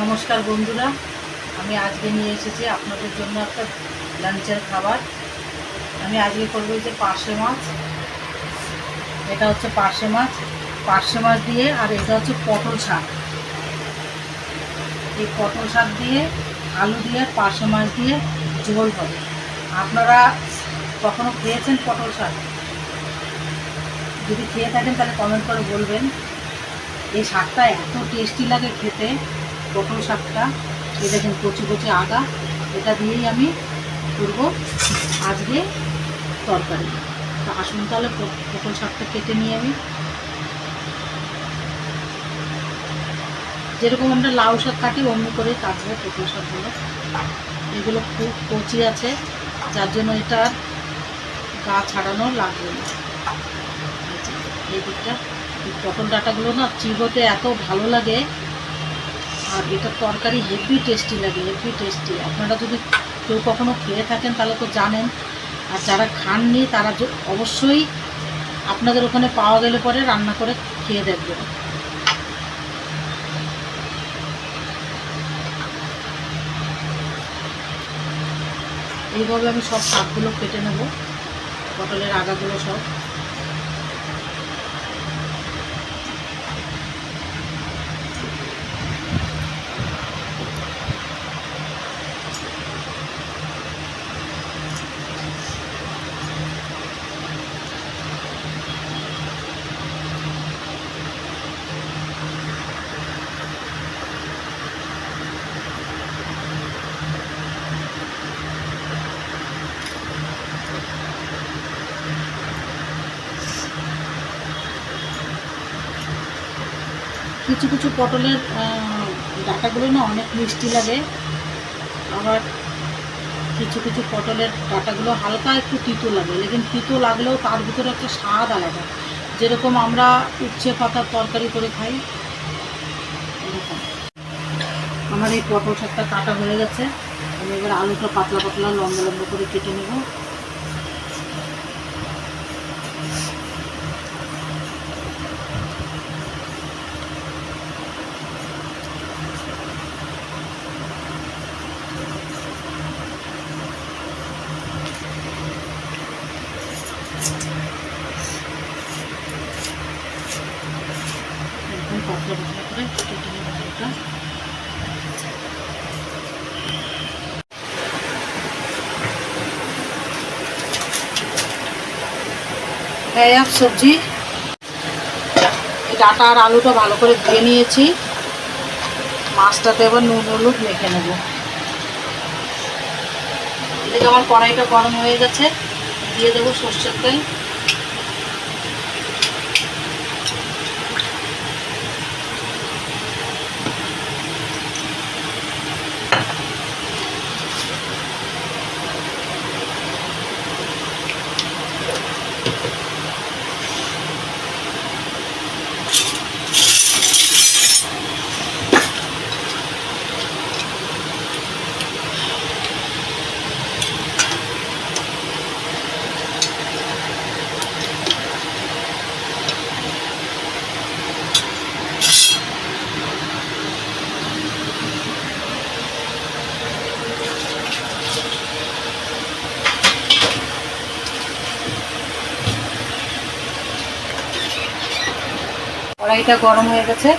নমস্কার বন্ধুরা, আমি আজকে নিয়ে এসেছি আপনাদের জন্য একটা লাঞ্চের খাবার। আমি আজকে করব যে পার্শে মাছ। এটা হচ্ছে পার্শে মাছ। পার্শে মাছ দিয়ে, আর এটা হচ্ছে পটল শাক। এই পটল শাক দিয়ে, আলু দিয়ে, পার্শে মাছ দিয়ে ঝোল হবে। আপনারা কখনো খেয়েছেন পটল শাক? যদি খেয়ে থাকেন তাহলে কমেন্ট করে বলবেন। এই শাকটা এত টেস্টি লাগে খেতে। পটল শাকটা এই দেখেন কচি কচি আগা এটা দিয়েই আমি করব আজকে তরকারি। তো আসুন তাহলে পটল শাকটা কেটে নিয়ে আমি। যেরকম আমরা লাউ শাক কাটি, অমনি করে কাটবো পটল শাকগুলো। এগুলো খুব কচি আছে, যার জন্য এটা গা ছাড়ানো লাগবে না। এই দিকটা। পটল ডাঁটাগুলো না চিবোতে এত ভালো লাগে আর এটা তরকারি হেভি টেস্টি লাগে, হেভি টেস্টি আপনারা যদি কেউ কখনো খেয়ে থাকেন, তাহলে তো জানেন। আর যারা খাননি, তারা অবশ্যই আপনাদের ওখানে পাওয়া গেলে পরে রান্না করে খেয়ে দেখবেন। এইভাবে আমি সব শাকগুলো কেটে নেব, পটলের আগাগুলো সব। কিছু কিছু পটলের ডাঁটাগুলো না অনেক মিষ্টি লাগে। আবার কিছু কিছু পটলের ডাঁটাগুলো হালকা একটু তিতো লাগে, লেকিন তিতো লাগলেও তার ভিতরে একটা স্বাদ আলাদা। যেরকম আমরা উচ্ছে পাতার তরকারি করে খাই, এরকম। আমার এই পটল শাকটা কাটা হয়ে গেছে। আমি এবার আলুটা পাতলা পাতলা লম্বা লম্বা করে কেটে নেব এরকম পাতলা পাতলা করে কেটে নেব আলুটা এই এক সবজি ডাটা আর আলুটা ভালো করে ধুয়ে নিয়েছি। মাছটাতে এবার নুন, হলুদ মেখে নেব। এদিকে আমার কড়াইটা গরম হয়ে গেছে। দিয়ে দেবো সর্ষের তেল। কড়াইটা গরম হয়ে গেছে।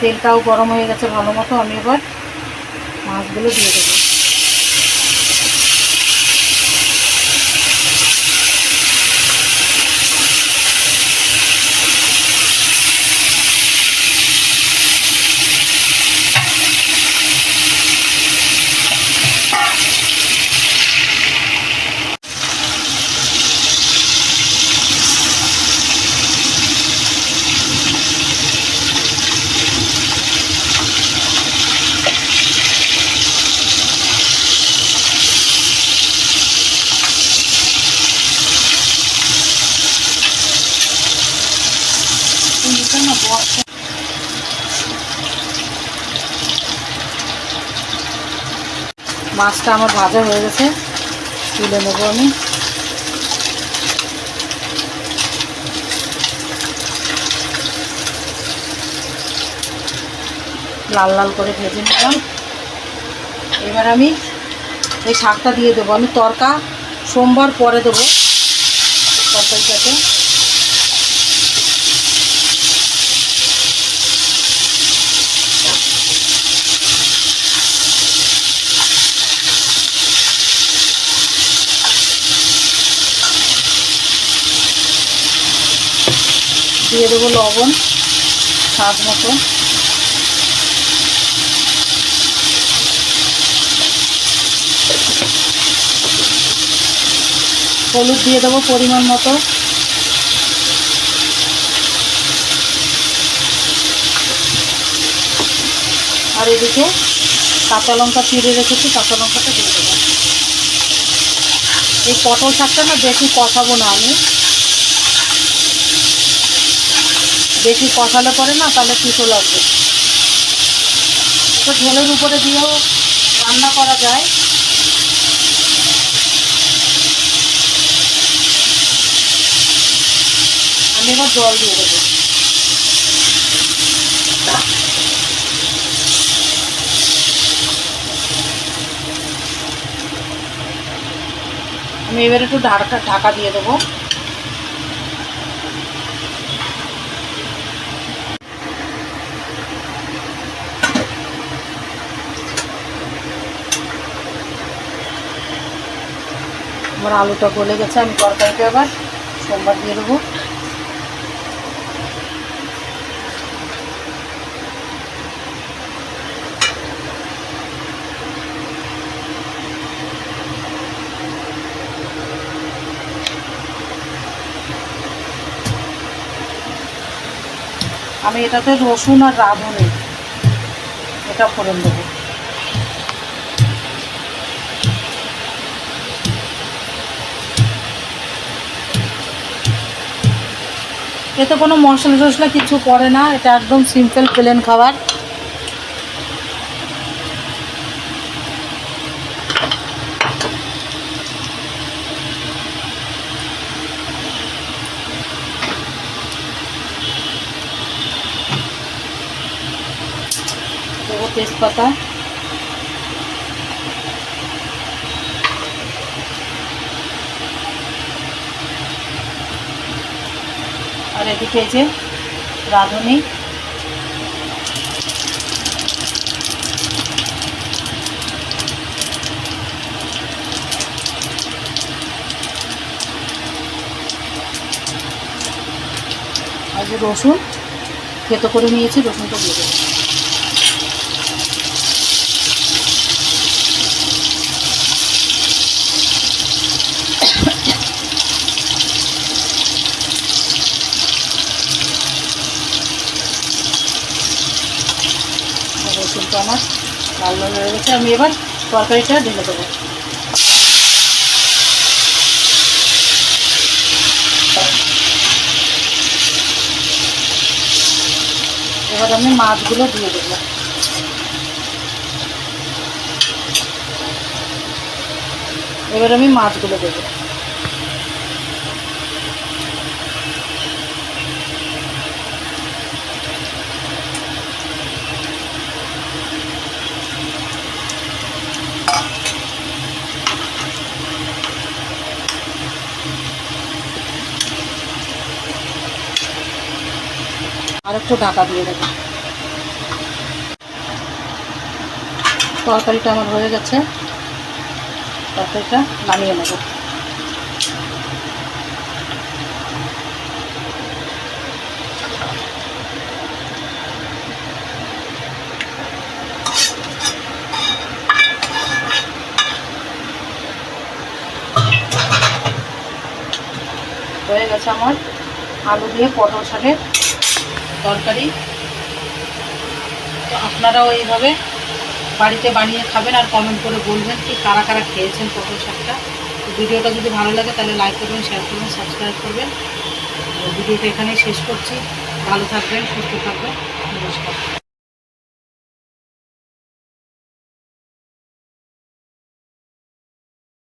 তেলটাও গরম হয়ে গেছে ভালো মতো। আমি এবার মাছগুলো দিয়ে দেবো। মাছটা আমার ভাজা হয়ে গেছে। তুলে নেব আমি। লাল লাল করে ভেজে নিলাম। এবার আমি এই শাকটা দিয়ে দেবো। আমি তরকা সোমবার পরে দেবো তরকারিটাতে। দিয়ে দেবো লবণ, স্বাদ মতো। হলুদ দিয়ে দেবো পরিমাণ মতো। আর এদিকে কাঁচা লঙ্কা চিড়ে রেখেছি, কাঁচা লঙ্কাটা দিয়ে দেবো। এই পটল শাকটা না বেশি কষাবো না আমি। বেশি কষালে পরে না, তাহলে পিঠো লাগবে। তো ঢেলের উপরে দিয়েও রান্না করা যায়। আমি এবার জল দিয়ে দেবো। আমি এবার একটু ঢাকা ঢাকা দিয়ে দেবো। আমার আলুটা গলে গেছে, আমি তরকারিটা এবার সোমবার দিয়ে দেবো। আমি এটাতে রসুন আর রাঁধুনি, এটা ফোড়ন দেবো। এতে কোনো মশলা টশলা কিছু পড়ে না এটা একদম সিম্পল প্লেন খাবার। তেজপাতা। আর এদিকে যে রাঁধুনি রসুন খেতো করে নিয়েছি রসুনটা দিয়ে দেবো রসুনটা আমার লাল লাল হয়ে গেছে, আমি এবার তরকারিটা ঢেলে দেবো। এবার আমি মাছগুলো দিয়ে দেবো। এবার আমি মাছগুলো দেবো। আর একটু ঢাকা দিয়ে দেবো। তরকারিটা আমার হয়ে গেছে। তরকারিটা নামিয়ে নেব। হয়ে গেছে আমার আলু দিয়ে পটল শাকের তরকারি। তো আপনারাও এইভাবে বাড়িতে বানিয়ে খাবেন আর কমেন্ট করে বলবেন কি কারা কারা খেয়েছেন পটল শাকটা। ভিডিওটা যদি ভালো লাগে তাহলে লাইক করবেন শেয়ার করবেন সাবস্ক্রাইব করবেন। ভিডিওটা এখানেই শেষ করছি। ভালো থাকবেন, সুস্থ থাকবেন। নমস্কার।